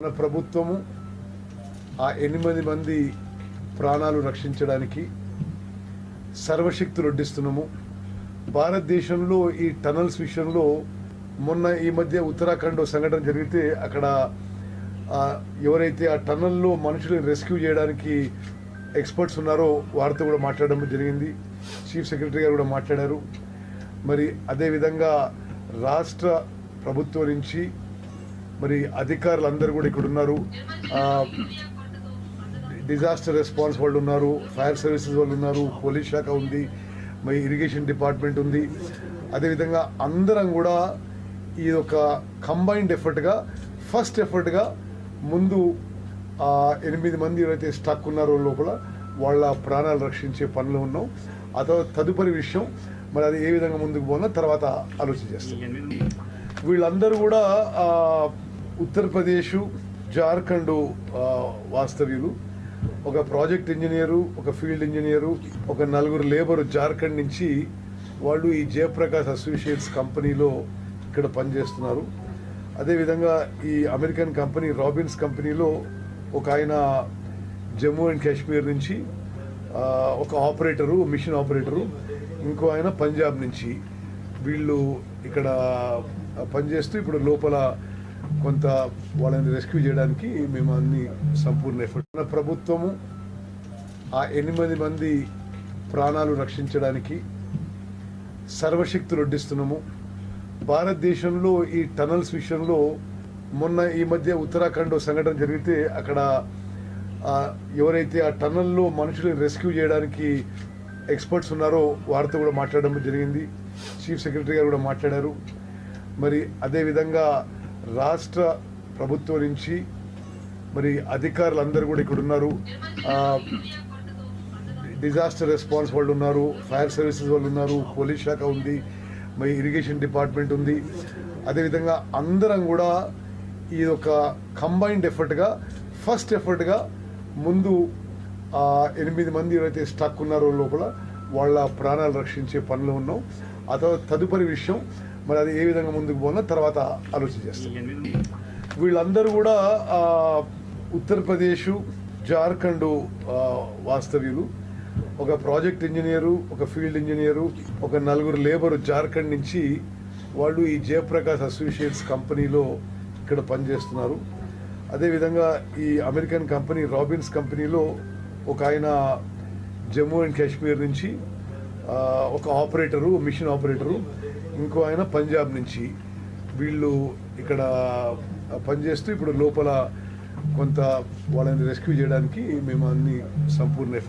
మన ప్రభుత్వము ఆ ఎనిమిది మంది ప్రాణాలు రక్షించడానికి సర్వశక్తులు వడ్డిస్తున్నాము భారతదేశంలో ఈ టనల్స్ విషయంలో మొన్న ఈ మధ్య ఉత్తరాఖండ్ సంఘటన జరిగితే అక్కడ ఎవరైతే ఆ టనల్లో మనుషులను రెస్క్యూ చేయడానికి ఎక్స్పర్ట్స్ ఉన్నారో వారితో కూడా మాట్లాడడం జరిగింది. చీఫ్ సెక్రటరీ గారు కూడా మాట్లాడారు. మరి అదేవిధంగా రాష్ట్ర ప్రభుత్వం నుంచి మరి అధికారులు అందరూ కూడా ఇక్కడ ఉన్నారు డిజాస్టర్ రెస్పాన్స్ వాళ్ళు ఉన్నారు ఫైర్ సర్వీసెస్ వాళ్ళు ఉన్నారు పోలీస్ శాఖ ఉంది మరి ఇరిగేషన్ డిపార్ట్మెంట్ ఉంది. అదేవిధంగా అందరం కూడా ఇది ఒక కంబైన్డ్ ఎఫర్ట్గా ఫస్ట్ ఎఫర్ట్గా ముందు ఎనిమిది మంది ఎవరైతే స్టక్ ఉన్నారో లోపల వాళ్ళ ప్రాణాలు రక్షించే పనిలో ఉన్నాం. ఆ తర్వాత తదుపరి విషయం మరి అది ఏ విధంగా ముందుకు పోనా తర్వాత ఆలోచన చేస్తాం. వీళ్ళందరూ కూడా ఉత్తరప్రదేశ్ జార్ఖండ్ వాస్తవ్యులు. ఒక ప్రాజెక్ట్ ఇంజనీరు ఒక ఫీల్డ్ ఇంజనీరు ఒక నలుగురు లేబరు జార్ఖండ్ నుంచి వాళ్ళు ఈ జయప్రకాష్ అసోసియేట్స్ కంపెనీలో ఇక్కడ పనిచేస్తున్నారు. అదేవిధంగా ఈ అమెరికన్ కంపెనీ రాబిన్స్ కంపెనీలో ఒక ఆయన జమ్మూ అండ్ కాశ్మీర్ నుంచి ఒక ఆపరేటరు మిషన్ ఆపరేటరు ఇంకో ఆయన పంజాబ్ నుంచి వీళ్ళు ఇక్కడ పనిచేస్తూ ఇప్పుడు లోపల కొంత వాళ్ళని రెస్క్యూ చేయడానికి మేము అన్ని సంపూర్ణ ఎఫర్ట్ మన ప్రభుత్వము ఆ ఎనిమిది మంది ప్రాణాలు రక్షించడానికి సర్వశక్తులు వడ్డిస్తున్నాము భారతదేశంలో ఈ టనల్స్ విషయంలో మొన్న ఈ మధ్య ఉత్తరాఖండ్ సంఘటన జరిగితే అక్కడ ఎవరైతే ఆ టనల్లో మనుషులను రెస్క్యూ చేయడానికి ఎక్స్పర్ట్స్ ఉన్నారో వారితో కూడా మాట్లాడడం జరిగింది. చీఫ్ సెక్రటరీ గారు కూడా మాట్లాడారు. మరి అదేవిధంగా రాష్ట్ర ప్రభుత్వం నుంచి మరి అధికారులు అందరూ కూడా ఇక్కడ ఉన్నారు. డిజాస్టర్ రెస్పాన్స్ వాళ్ళు ఉన్నారు ఫైర్ సర్వీసెస్ వాళ్ళు ఉన్నారు పోలీస్ శాఖ ఉంది మరి ఇరిగేషన్ డిపార్ట్మెంట్ ఉంది. అదేవిధంగా అందరం కూడా ఇది ఒక కంబైన్డ్ ఎఫర్ట్గా ఫస్ట్ ఎఫర్ట్గా ముందు ఎనిమిది మంది ఎవరైతే స్టక్ ఉన్నారో లోపల వాళ్ళ ప్రాణాలు రక్షించే పనిలో ఉన్నాం. ఆ తర్వాత తదుపరి విషయం మరి అది ఏ విధంగా ముందుకు పోనా తర్వాత ఆలోచన చేస్తాం. వీళ్ళందరూ కూడా ఉత్తరప్రదేశ్ జార్ఖండ్ వాస్తవ్యులు ఒక ప్రాజెక్ట్ ఇంజనీరు ఒక ఫీల్డ్ ఇంజనీరు ఒక నలుగురు లేబరు జార్ఖండ్ నుంచి వాళ్ళు ఈ జయప్రకాష్ అసోసియేట్స్ కంపెనీలో ఇక్కడ పనిచేస్తున్నారు. అదేవిధంగా ఈ అమెరికన్ కంపెనీ రాబిన్స్ కంపెనీలో ఒక ఆయన జమ్మూ అండ్ కాశ్మీర్ నుంచి ఒక ఆపరేటరు మిషన్ ఆపరేటరు ఇంకో ఆయన పంజాబ్ నుంచి. వీళ్ళు ఇక్కడ పనిచేస్తూ ఇప్పుడు లోపల కొంత వాళ్ళని రెస్క్యూ చేయడానికి మేము అన్ని సంపూర్ణ ఎఫర్ట్